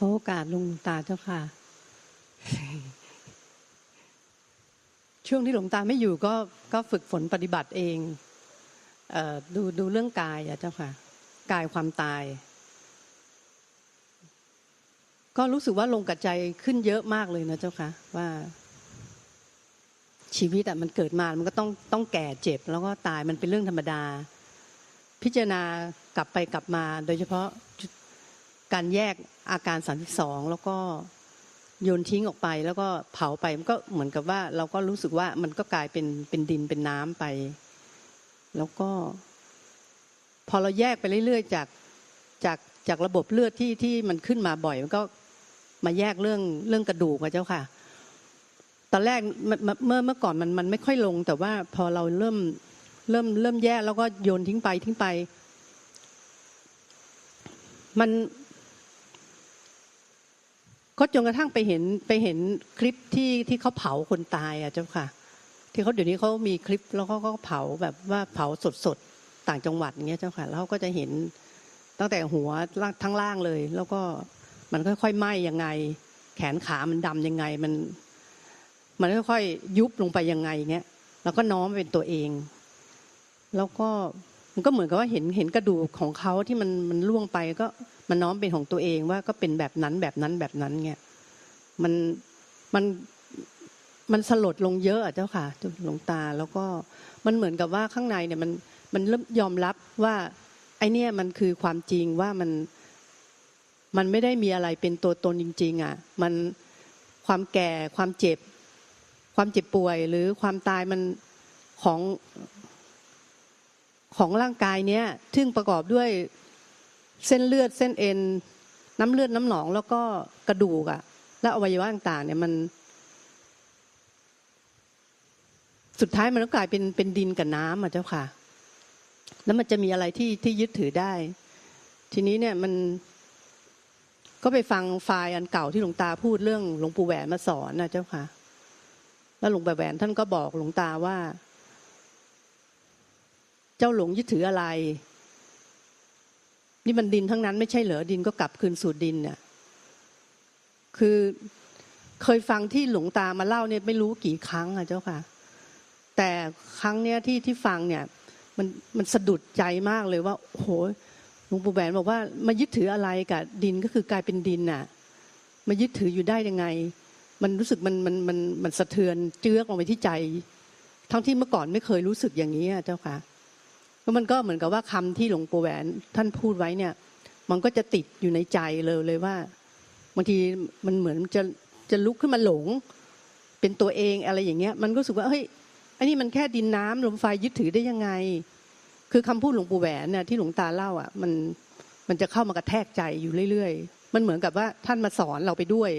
ขอโอกาสหลวงตาเจ้าค่ะ ช่วงที่หลวงตาไม่อยู่ก็ก็ฝึกฝนปฏิบัติเองเออดูดูเรื่องกายอะเจ้าค่ะ กายความตาย ก็รู้สึกว่าลงกับใจขึ้นเยอะมากเลยนะเจ้าค่ะ ว่า ชีวิตอะมันเกิดมา มันก็ต้องต้องแก่เจ็บ แล้วก็ตายมันเป็นเรื่องธรรมดา พิจารณากลับไปกลับมา โดยเฉพาะ การแยกอาการสามสองแล้วก็โยนทิ้งออกไปแล้วก็เผาไปมันก็เหมือนกับว่า เราก็รู้สึกว่ามันก็กลายเป็นเป็นดินเป็นน้ำไป แล้วก็ พอเราแยกไปเรื่อยๆ จากจากจากระบบเลือดที่ที่มันขึ้นมาบ่อย มันก็มาแยกเรื่องเรื่องกระดูกอะเจ้าค่ะ ตอนแรกเมื่อเมื่อก่อนมันมันไม่ค่อยลง แต่ว่าพอเราเริ่มเริ่มเริ่มแยกแล้วก็โยนทิ้งไปทิ้งไป มัน ก็จนกระทั่งไปเห็นไปเห็นคลิปที่ที่เขาเผาคนตายอะเจ้าค่ะ ที่เขาเดี๋ยวนี้เขามีคลิปแล้วเขาก็เผาแบบว่าเผาสดสดๆต่างจังหวัดอย่างเงี้ยเจ้าค่ะแล้วเขาก็จะเห็นตั้งแต่หัวล่างทั้งล่างเลย แล้วก็มันค่อยๆไหม้ยังไง แขนขามันดำยังไงมัน มันค่อยๆยุบลงไปยังไงเงี้ยแล้วก็น้อมเป็นตัวเอง แล้วก็ มันก็เหมือนกับว่าเห็นเห็นกระดูกของเขาที่มันมันล่วงไปก็มันน้อมเป็นของตัวเองว่าก็เป็นแบบนั้นแบบนั้นแบบนั้นเงี้ยมันมันมันสลดลงเยอะอะเจ้าค่ะหลวงตาแล้วก็มันเหมือนกับว่าข้างในเนี่ยมันมันเริ่มยอมรับว่า ไอเนี่ยมันคือความจริงว่ามันมันไม่ได้มีอะไรเป็นตัวตนจริง ๆ อะ มันความแก่ความเจ็บ ความเจ็บป่วย หรือความตายมันของ ของร่างกายเนี้ยซึ่งประกอบด้วยเส้นเลือดเส้นเอ็นน้ำเลือดน้ำหนอง แล้วก็กระดูกอะและอวัยวะต่างๆเนี่ยมัน สุดท้ายมันก็กลายเป็นเป็นดินกับน้ำอะเจ้าค่ะ แล้วมันจะมีอะไรที่ที่ยึดถือได้ ทีนี้เนี่ยมันก็ไปฟังไฟล์อันเก่าที่หลวงตาพูดเรื่องหลวงปู่แหวนมาสอนนะเจ้าค่ะ แล้วหลวงปู่แหวนท่านก็บอกหลวงตาว่า เจ้าหลงยึดถืออะไร นี่มันดินทั้งนั้นไม่ใช่เหรอดินก็กลับคืนสู่ดินเนี่ยคือเคยฟังที่หลวงตามาเล่าเนี่ยไม่รู้กี่ครั้งอะเจ้าค่ะ แต่ครั้งเนี้ยที่ที่ฟังเนี่ย มันมันสะดุดใจมากเลยว่าโอ้โหหลวงปู่แหวนบอกว่ามายึดถืออะไรกับดินก็คือกลายเป็นดินน่ะมายึดถืออยู่ได้ยังไง มันรู้สึกมันมันมันมันสะเทือนเจือกลงไปที่ใจ ทั้งที่เมื่อก่อนไม่เคยรู้สึกอย่างนี้อะเจ้าค่ะ แล้วมันก็เหมือนกับว่าคำที่หลวงปู่แหวนท่านพูดไว้เนี่ย มันก็จะติดอยู่ในใจเลยเลยว่าบางทีมันเหมือนจะจะลุกขึ้นมาหลง เป็นตัวเองอะไรอย่างเงี้ย มันก็รู้สึกว่าเฮ้ยอันนี้มันแค่ดินน้ำลมไฟยึดถือได้ยังไง คือคำพูดหลวงปู่แหวนเนี่ยที่หลวงตาเล่าอะมันมันจะเข้ามากระแทกใจอยู่เรื่อยๆ มันเหมือนกับว่าท่านมาสอนเราไปด้วย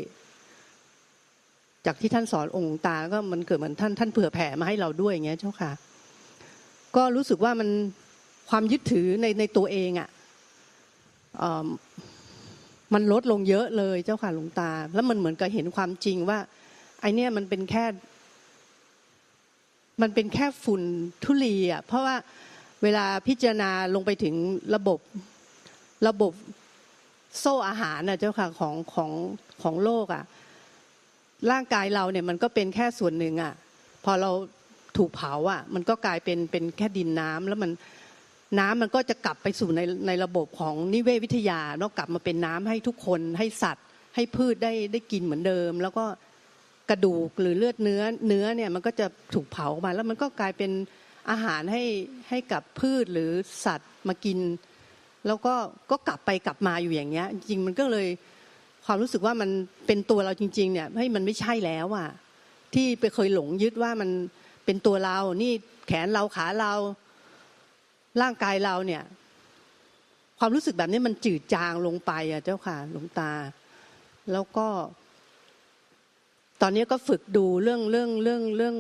จากที่ท่านสอนองค์ตาก็มันเกิดเหมือนท่านท่านเผื่อแผ่มาให้เราด้วยอย่างเงี้ยเจ้าค่ะ ก็รู้สึกว่ามันความยึดถือในในตัวเองอะมันลดลงเยอะเลยเจ้าค่ะหลวงตา แล้วมันเหมือนกับเห็นความจริงว่า ไอเนี้ยมันเป็นแค่ มันเป็นแค่ฝุ่นทุลีอะเพราะว่าเวลาพิจารณาลงไปถึงระบบระบบโซ่อาหารนะเจ้าค่ะของของของโลกอะร่างกายเราเนี่ยมันก็เป็นแค่ส่วนหนึ่งอะพอเรา ถูกเผาอะมันก็กลายเป็นเป็นแค่ดินน้ำแล้วมันน้ำมันก็จะกลับไปสู่ในในระบบของนิเวศวิทยาเนาะกลับมาเป็นน้ำให้ทุกคนให้สัตว์ ให้พืชได้ได้กินเหมือนเดิม แล้วก็กระดูกหรือเลือดเนื้อเนื้อเนี่ยมันก็จะถูกเผามาแล้วมันก็กลายเป็นอาหารให้ให้กับพืชหรือสัตว์มากิน แล้วก็ก็กลับไปกลับมาอยู่อย่างเงี้ย จริงมันก็เลยความรู้สึกว่ามันเป็นตัวเราจริง ๆ เนี่ยให้มันไม่ใช่แล้วอะที่ไปเคยหลงยึดว่ามัน เป็นตัวเรา นี่แขนเราขาเรา ร่างกายเราเนี่ย ความรู้สึกแบบนี้มันจืดจางลงไปอะเจ้าค่ะหลวงตา แล้วก็ ตอนนี้ก็ฝึกดูเรื่องเรื่องเรื่องเรื่อง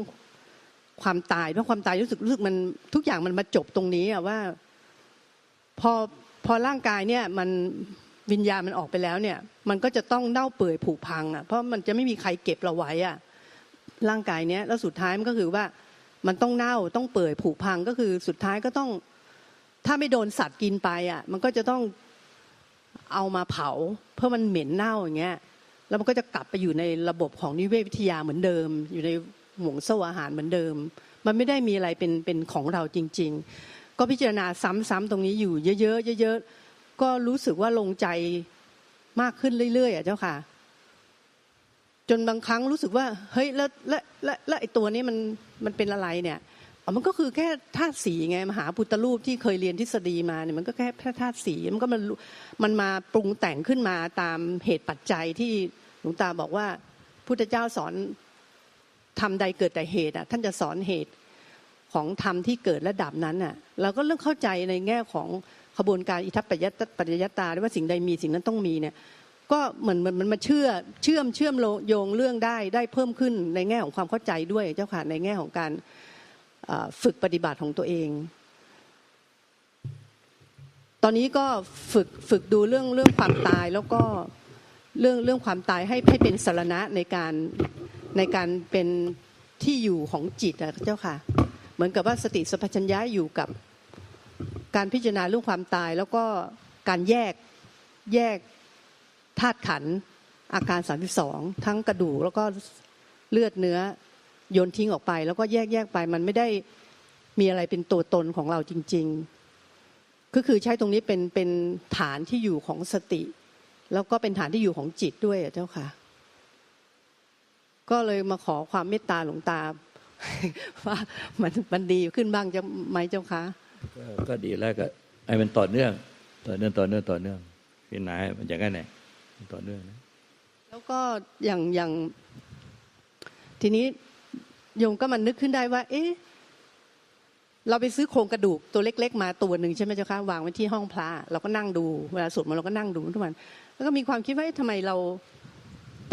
ความตายเพราะความตายรู้สึกรู้สึกมันทุกอย่างมันมาจบตรงนี้อะว่า พอพอร่างกายเนี่ย มันวิญญาณมันออกไปแล้วเนี่ย มันก็จะต้องเน่าเปื่อยผุพังอะเพราะมันจะไม่มีใครเก็บเราไว้อะ ร่างกายเนี้ยแล้วสุดท้ายมันก็คือว่ามันต้องเน่าต้องเปื่อยผุพังก็คือสุดท้ายก็ต้อง ถ้าไม่โดนสัตว์กินไปอะ มันก็จะต้องเอามาเผา เพื่อมันเหม็นเน่าอย่างเงี้ย แล้วมันก็จะกลับไปอยู่ในระบบของนิเวศวิทยาเหมือนเดิม อยู่ในห่วงโซ่อาหารเหมือนเดิม มันไม่ได้มีอะไรเป็นเป็นของเราจริง ๆ ก็พิจารณาซ้ำๆตรงนี้อยู่เยอะๆเยอะๆก็รู้สึกว่าลงใจมากขึ้นเรื่อยๆอะเจ้าค่ะ จนบางครั้งรู้สึกว่าเฮ้ยแล้วแล้วแล้วไอ้ตัวนี้มันมันเป็นอะไรเนี่ยมันก็คือแค่ธาตุสีไงมหาพุทธรูปที่เคยเรียนทฤษฎีมาเนี่ยมันก็แค่แค่ธาตุสีมันก็มันมันมาปรุงแต่งขึ้นมาตามเหตุปัจจัยที่หลวงตาบอกว่าพุทธเจ้าสอนทำใดเกิดแต่เหตุอะท่านจะสอนเหตุของธรรมที่เกิดและดับนั้นอะเราก็เริ่มเข้าใจในแง่ของขบวนการอิทัปปัจจยตปัจจยตาว่าสิ่งใดมีสิ่งนั้นต้องมีเนี่ย ก็เหมือนมันมันมาเชื่อเชื่อมเชื่อมโยงเรื่องได้ได้เพิ่มขึ้นในแง่ของความเข้าใจด้วยเจ้าค่ะในแง่ของการฝึกปฏิบัติของตัวเอง ตอนนี้ก็ฝึกฝึกดูเรื่องเรื่องความตายแล้วก็เรื่องเรื่องความตายให้ให้เป็นสารณะในการในการเป็นที่อยู่ของจิตอะเจ้าค่ะ เหมือนกับว่าสติสัพพัญญะอยู่กับการพิจารณาเรื่องความตาย แล้วก็การแยกแยก ธาตุขันอาการ 32 ทั้งกระดูกแล้วก็เลือดเนื้อโยนทิ้งออกไป แล้วก็แยกแยกไปมันไม่ได้มีอะไรเป็นตัวตนของเราจริง ๆ ก็คือใช้ตรงนี้เป็นเป็นฐานที่อยู่ของสติ แล้วก็เป็นฐานที่อยู่ของจิตด้วยเจ้าค่ะ ก็เลยมาขอความเมตตาหลวงตาว่ามันมันดีขึ้นบ้างจะไหมเจ้าคะก็ดีแล้วก็ให้มันต่อเนื่อง ต่อเนื่องต่อเนื่องต่อเนื่องพี่นายมันอย่างนั้นแหละมัน ต่อเนื่องนะแล้วก็อย่างอย่างทีนี้โยมก็มันนึกขึ้นได้ว่า เอ๊ะเราไปซื้อโครงกระดูกตัวเล็ก ๆ มาตัวหนึ่งใช่ไหมเจ้าคะวางไว้ที่ห้องพระเราก็นั่งดูเวลาสวดมนต์เราก็นั่งดูทุกวันแล้วก็มีความคิดว่าเอ๊ะทำไมเรา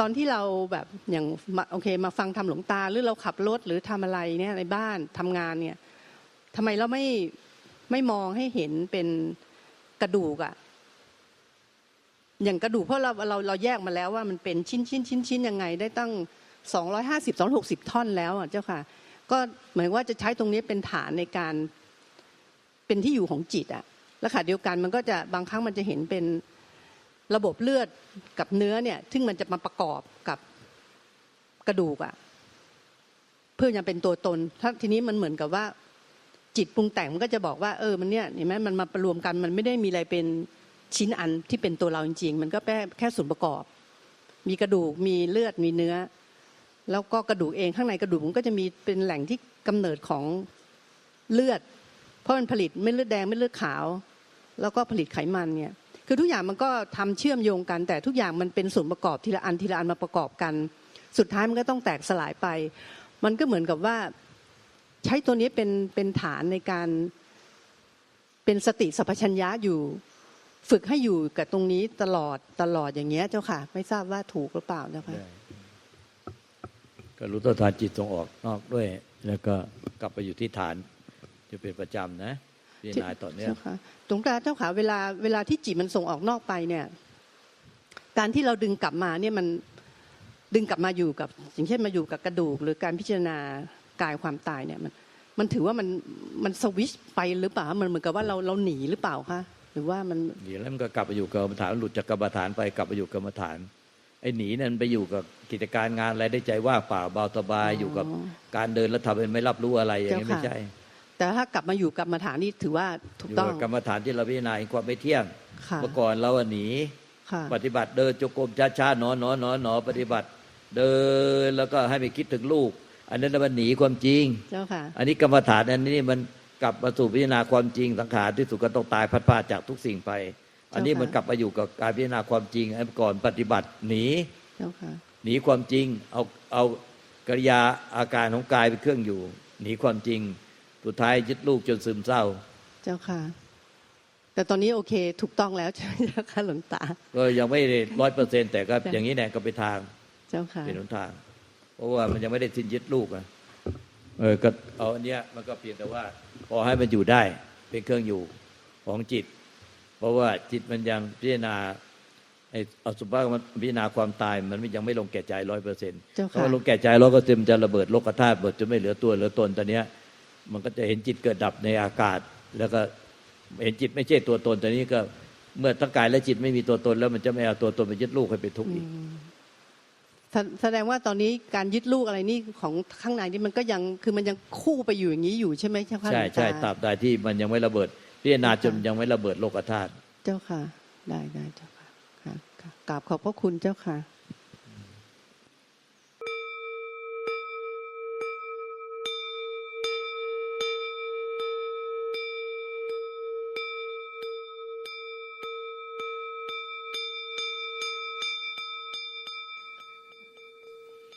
ตอนที่เราแบบอย่างโอเค มาฟังทำหลวงตาหรือเราขับรถหรือทำอะไรเนี่ยในบ้านทำงานเนี่ยทำไมเราไม่ไม่มองให้เห็นเป็นกระดูกอะ อย่างกระดูกเพราะเราเราเราแยกมาแล้วว่ามันเป็นชิ้นชิ้นชิ้นชิ้นยังไงได้ตั้งสองร้อยห้าสิบสองหกสิบท่อนแล้วอะเจ้าค่ะ ก็เหมือนว่าจะใช้ตรงนี้เป็นฐานในการเป็นที่อยู่ของจิตอะแล้วค่ะเดียวกันมันก็จะบางครั้งมันจะเห็นเป็นระบบเลือดกับเนื้อเนี่ยซึ่งมันจะมาประกอบกับกระดูกอะเพื่อจะเป็นตัวตน ถ้าทีนี้มันเหมือนกับว่าจิตปรุงแต่งมันก็จะบอกว่าเออมันเนี่ยเห็นไหมมันมาประรวมกันมันไม่ได้มีอะไรเป็น ชิ้นอันที่เป็นตัวเราจริง ๆ มันก็แค่แค่ส่วนประกอบ มีกระดูกมีเลือดมีเนื้อ แล้วก็กระดูกเองข้างในกระดูกมันก็จะมีเป็นแหล่งที่กำเนิดของเลือด เพราะมันผลิตเม็ดเลือดแดงเม็ดเลือดขาว แล้วก็ผลิตไขมันเนี่ยคือทุกอย่างมันก็ทำเชื่อมโยงกัน แต่ทุกอย่างมันเป็นส่วนประกอบทีละอันทีละอันมาประกอบกัน สุดท้ายมันก็ต้องแตกสลายไป มันก็เหมือนกับว่าใช้ตัวนี้เป็นเป็นฐานในการเป็นสติสัพพัญญะอยู่ ฝึกให้อยู่กับตรงนี้ตลอดตลอดอย่างเงี้ยเจ้าค่ะ ไม่ทราบว่าถูกหรือเปล่าเจ้าค่ะได้ก็รู้ต้นทานจิตส่งออกนอกด้วย แล้วก็กลับไปอยู่ที่ฐานจะเป็นประจำนะพี่นายต่อเนื่องเจ้าค่ะตรงกลางเจ้าค่ะเวลาเวลาที่จิตมันส่งออกนอกไปเนี่ย การที่เราดึงกลับมาเนี่ยมันดึงกลับมาอยู่กับ อย่างเช่นมาอยู่กับกระดูก หรือการพิจารณากายความตายเนี่ยมันมันถือว่ามันมันสวิชไปหรือเปล่า มันเหมือนกับว่าเราเราหนีหรือเปล่าคะ หรือว่ามันหนีแล้วมันก็กลับไปอยู่กับกรรมฐานหลุดจากกรรมฐานไปกลับไปอยู่กรรมฐานไอ้หนีนั่นไปอยู่กับกิจการงานอะไรได้ใจว่าเปล่าเบาสบายอยู่กับการเดินแล้วทำเป็นไม่รับรู้อะไรอย่างนี้ไม่ใช่ แต่ถ้ากลับมาอยู่กับมาฐานนี่ถือว่าถูอกยู่ต้องกับกรรมฐานที่เราพิจารณาเห็นความไม่เที่ยงค่ะเมื่อก่อนเราอะหนีค่ะปฏิบัติเดินจงกรมช้าๆหนอหนอหนอหนอปฏิบัติเดินแล้วก็ให้ไปคิดถึงลูก อันนั้นมันหนีความจริงเจ้าค่ะอันนี้กรรมฐานอันนี้มัน กลับมาสู่พิจารณาความจริงสังขารที่สุดก็ต้องตายพัดพรากจากทุกสิ่งไป อันนี้มันกลับมาอยู่กับการพิจารณาความจริงอันก่อนปฏิบัติหนีเจ้าค่ะหนีความจริงเอาเอากิริยาอาการของกายเป็นเครื่องอยู่ หนีความจริงสุดท้ายยึดลูกจนซึมเศร้า เจ้าค่ะ แต่ตอนนี้โอเคถูกต้องแล้วใช่ไหมเจ้าค่ะหลวงตา ก็ยังไม่ได้ร้อยเปอร์เซ็นต์แต่ก็จ้ะอย่างนี้แน่ก็ไปทาง เจ้าค่ะเป็นหนทาง เพราะว่ามันยังไม่ได้สิ้นยึดลูกอะ เออก็เอาอันเนี้ยมันก็เพียงแต่ว่า พอให้มันอยู่ได้ เป็นเครื่องอยู่ของจิต เพราะว่าจิตมันยังพิจารณาไอ้อสุภะมันพิจารณาความตายมันยังไม่ลงแก่ใจร้อยเปอร์เซ็นต์เจ้าถ้าค่ะมันลงแก่ใจร้อยก็เต็มจะระเบิดโลกธาตุหมดจะไม่เหลือตัวเหลือตนตอนเนี้ย มันก็จะเห็นจิตเกิดดับในอากาศ แล้วก็เห็นจิตไม่ใช่ตัวตนตอนนี้ก็เมื่อทั้งกายและจิตไม่มีตัวตนแล้วมันจะไม่เอาตัวตนไปยึดลูกให้เป็นทุกข์อีก แสแสดงว่าตอนนี้การยึดลูกอะไรนี่ของข้างในนี่มันก็ยังคือมันยังคู่ไปอยู่อย่างนี้อยู่ใช่ไหมเจ้าค่ะใช่หลวงใช่ตาตราบใดที่มันยังไม่ระเบิดพิจารณาจนยังไม่ระเบิดโลกธาตุเจ้าค่ะ ได้ได้เจ้าค่ะค่ะค่ะกราบขอบพระคุณเจ้าค่ะ